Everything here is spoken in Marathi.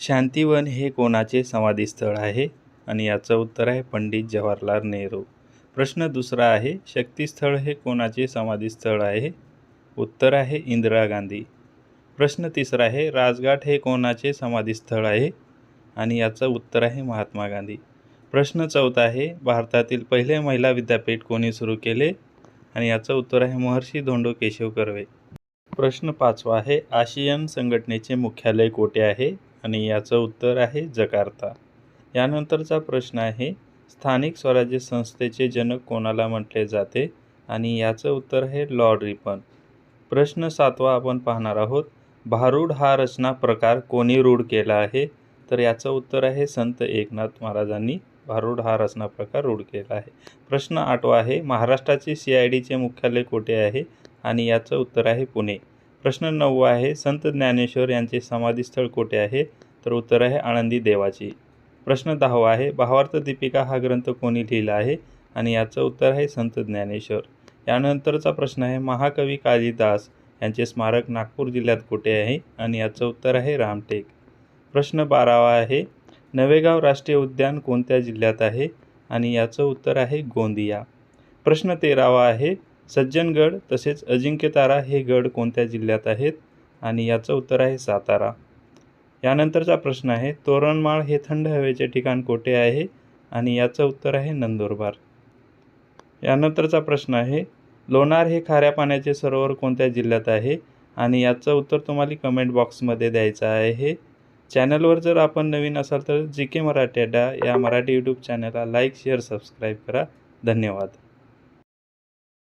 शांतीवन हे कोणाचे समाधीस्थळ आहे? आणि याचं उत्तर आहे पंडित जवाहरलाल नेहरू. प्रश्न दुसरा आहे शक्तीस्थळ हे कोणाचे समाधीस्थळ आहे? उत्तर आहे इंदिरा गांधी. प्रश्न तिसरा आहे राजघाट हे कोणाचे समाधीस्थळ आहे? आणि याचं उत्तर आहे महात्मा गांधी. प्रश्न चौथा आहे भारतातील पहिले महिला विद्यापीठ कोणी सुरू केले? आणि याचं उत्तर आहे महर्षी धोंडो केशव कर्वे. प्रश्न पाचवा आहे आशियन संघटनेचे मुख्यालय कोठे आहे? आणि याचं उत्तर आहे जकार्ता. यानंतरचा प्रश्न आहे स्थानिक स्वराज्य संस्थेचे जनक कोणाला म्हटले जाते? आणि याचं उत्तर आहे लॉर्ड रिपन. प्रश्न सातवा आपण पाहणार आहोत भारूड हा रचना प्रकार कोणी रूढ केला आहे? तर याचं उत्तर आहे संत एकनाथ महाराजांनी भारूड हा रचना प्रकार रूढ केला आहे. प्रश्न आठवा आहे महाराष्ट्राचे सी आय डीचे मुख्यालय कोठे आहे? आणि याचं उत्तर आहे पुणे. प्रश्न नववा आहे संत ज्ञानेश्वर यांचे समाधीस्थळ कोठे आहे? तर उत्तर आहे आनंदी देवाची. प्रश्न दहावा आहे भावार्थ दीपिका हा ग्रंथ कोणी लिहिला आहे? आणि याचं उत्तर आहे संत ज्ञानेश्वर. यानंतरचा प्रश्न आहे महाकवी कालिदास यांचे स्मारक नागपूर जिल्ह्यात कुठे आहे? आणि याचं उत्तर आहे रामटेक. प्रश्न बारावा आहे नवेगाव राष्ट्रीय उद्यान कोणत्या जिल्ह्यात आहे? आणि याचं उत्तर आहे गोंदिया. प्रश्न तेरावा आहे सज्जनगड तसेच अजिंक्यतारा हे गड कोणत्या जिल्ह्यात आहेत? आणि याचं उत्तर आहे सातारा. यानंतरचा प्रश्न आहे तोरणमाळ हे थंड हवेचे ठिकाण कोठे आहे? आणि याचं उत्तर आहे नंदुरबार. यानंतरचा प्रश्न आहे लोणार हे खाऱ्या पाण्याचे सरोवर कोणत्या जिल्ह्यात आहे? आणि याचं उत्तर तुम्हाला कमेंट बॉक्समध्ये द्यायचं आहे. चॅनलवर जर आपण नवीन असाल तर जी के मराठी अड्डा या मराठी यूट्यूब चॅनलला लाईक शेअर सबस्क्राईब करा. धन्यवाद.